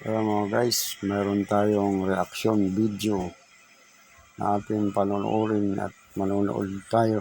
Kaya mga guys, meron tayong reaction video na ating panonoorin at manonood tayo.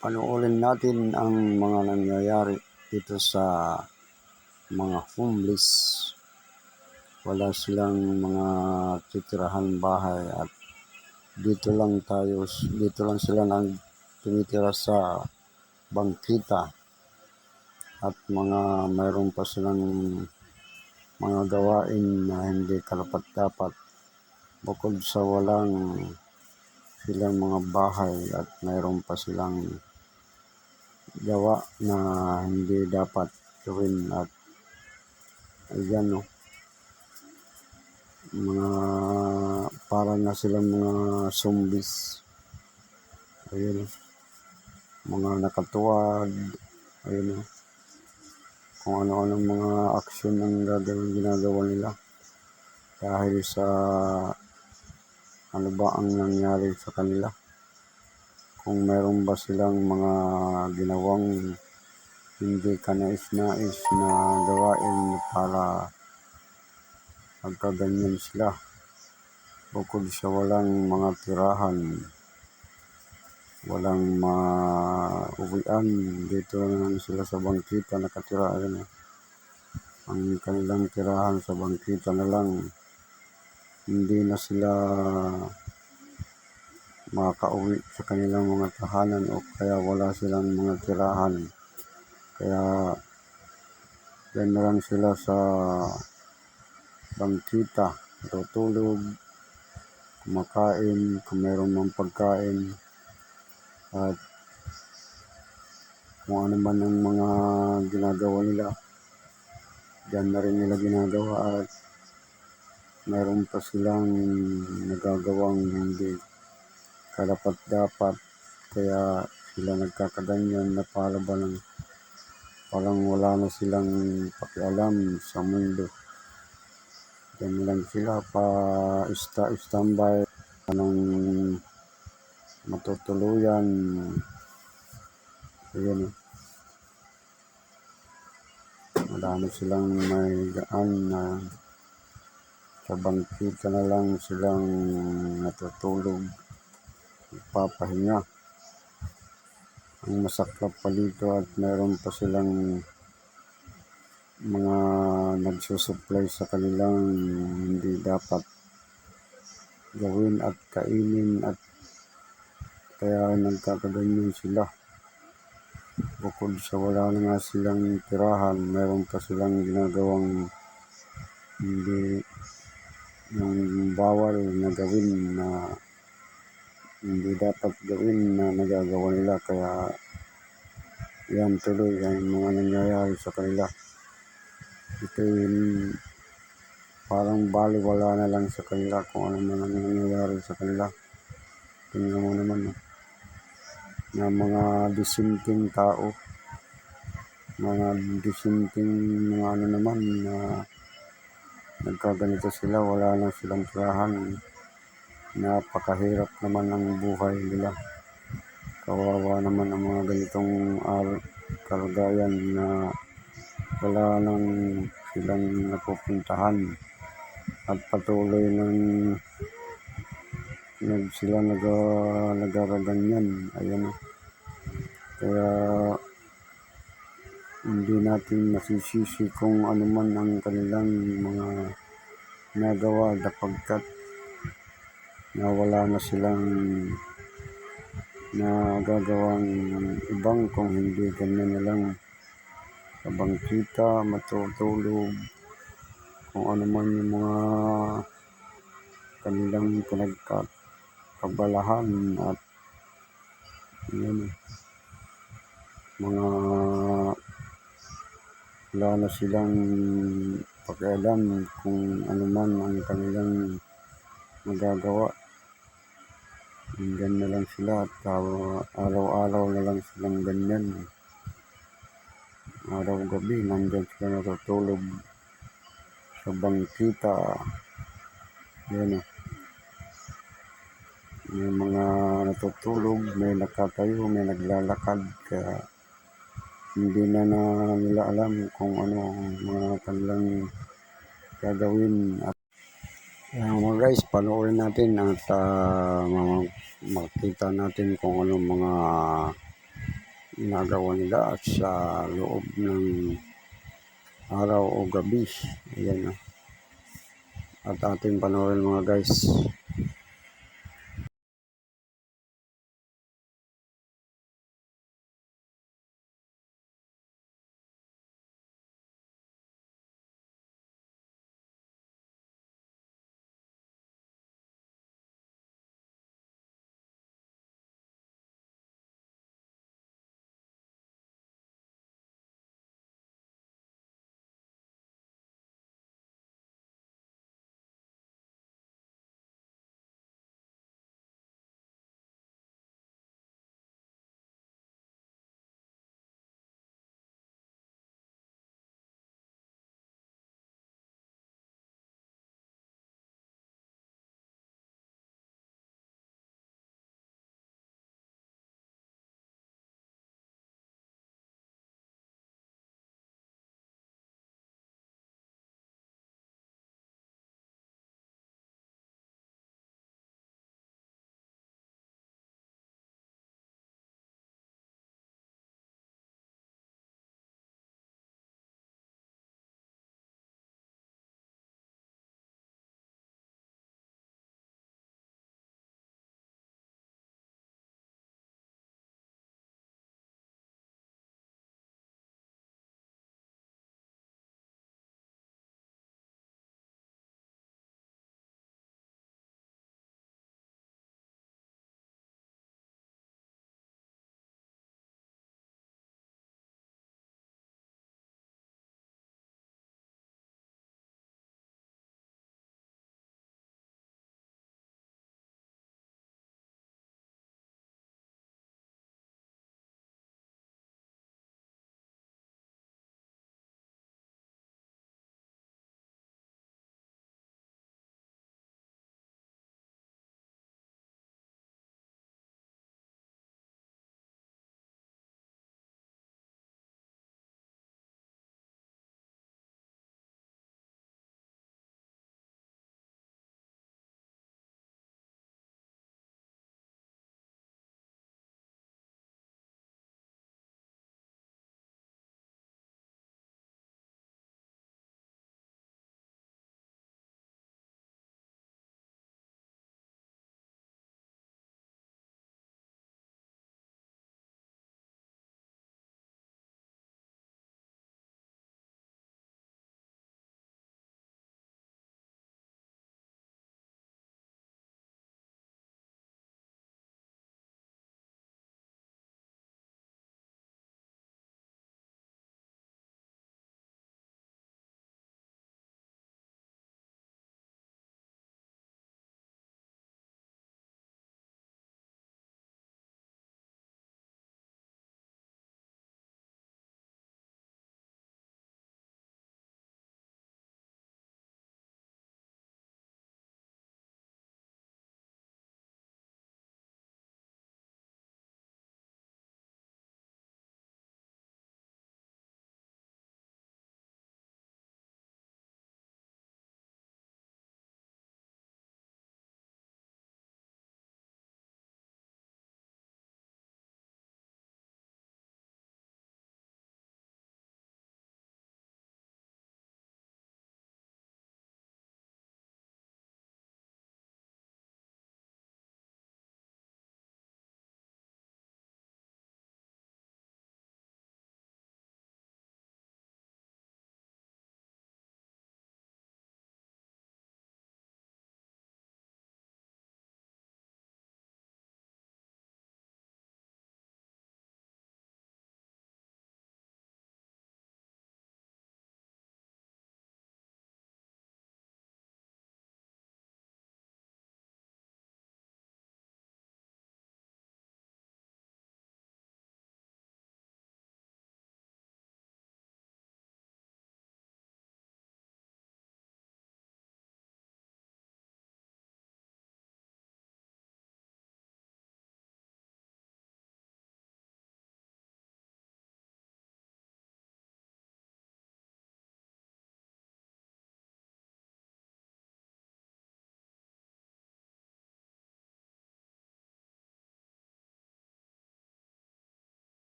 Panoorin natin ang mga nangyayari dito sa mga homeless. Wala silang mga titirahan bahay at dito lang tayo, dito lang sila nang tumitira sa bangkita at mga mayroon pa silang mga gawain na hindi karapat dapat bukod sa walang silang mga bahay at mayroon pa silang gawa na hindi dapat gawin at ayan no? Mga para na silang mga zombies. Ayun mga nakatuwad ayun oh kung ano-ano mga aksyon ang gagawin ginagawa nila. Dahil sa ano ba ang nangyari sa kanila? Kung meron ba silang mga ginawang hindi kanais-nais na gawain para magkaganyan sila. Bukod sa walang mga tirahan walang mauwian. Dito na sila sa bangkita nakatira ayun oh. ang kanilang tirahan sa bangkita na lang. Hindi na sila makauwi sa kanilang mga tahanan o kaya wala silang mga tirahan. Kaya yan na lang sila sa bangkita. Tutulog kumakain kung meron mang pagkain at kung ano man ang mga ginagawa nila dyan na rin nila ginagawa at meron pa silang nagagawang hindi karapat dapat kaya sila nagkakaganyan na para lang parang wala na silang pakialam sa mundo. Na lang sila pa ista standby ng matutuluyan. Ayun oh. madami silang may gaan na sa bangkita na lang silang natutulog. Papahinga ang masaklap pa dito at meron pa silang mga nagsusupply sa kanilang hindi dapat gawin at kainin at kaya nagkakaganyan sila. Bukod sa wala na nga silang tirahan meron pa silang ginagawang hindi yung bawal na gawin na hindi dapat gawin na nagagawa nila. Kaya yan tuloy ang mga nangyayari sa kanila. Ito yun parang baliwala na lang sa kanila kung ano man ang nangyayari sa kanila. Tingnan mo naman no? Na mga disinting tao. Mga disinting mga ano naman na nagkaganito sila wala na silang tirahan. Napakahirap naman ang buhay nila. Kawawa naman ang mga ganitong kalagayan na wala nang silang napupuntahan. At patuloy nang nag sila nag nagaraganyan ayan o kaya hindi natin masisisi kung ano man ang kanilang mga nagawa dapagkat na wala na silang nagagawang ibang kung hindi ganyan na lang. Sa bangkita, matutulog, kung ano man yung mga kanilang pinagkabalahan at yun, mga wala na silang pakialam kung ano man ang kanilang magagawa. Ganyan na lang sila at araw-araw na lang silang ganyan. Araw-gabi nandyan sila natutulog sa bangkita. Yan o. May mga natutulog, may nakatayo, may naglalakad. Kaya hindi na, na nila alam kung ano ang mga kanilang gagawin at Ayan mga guys, panoorin natin at ma- makita natin kung anong mga ginagawa nila at sa loob ng araw o gabi. Ayan ah. At ating panoorin mga guys.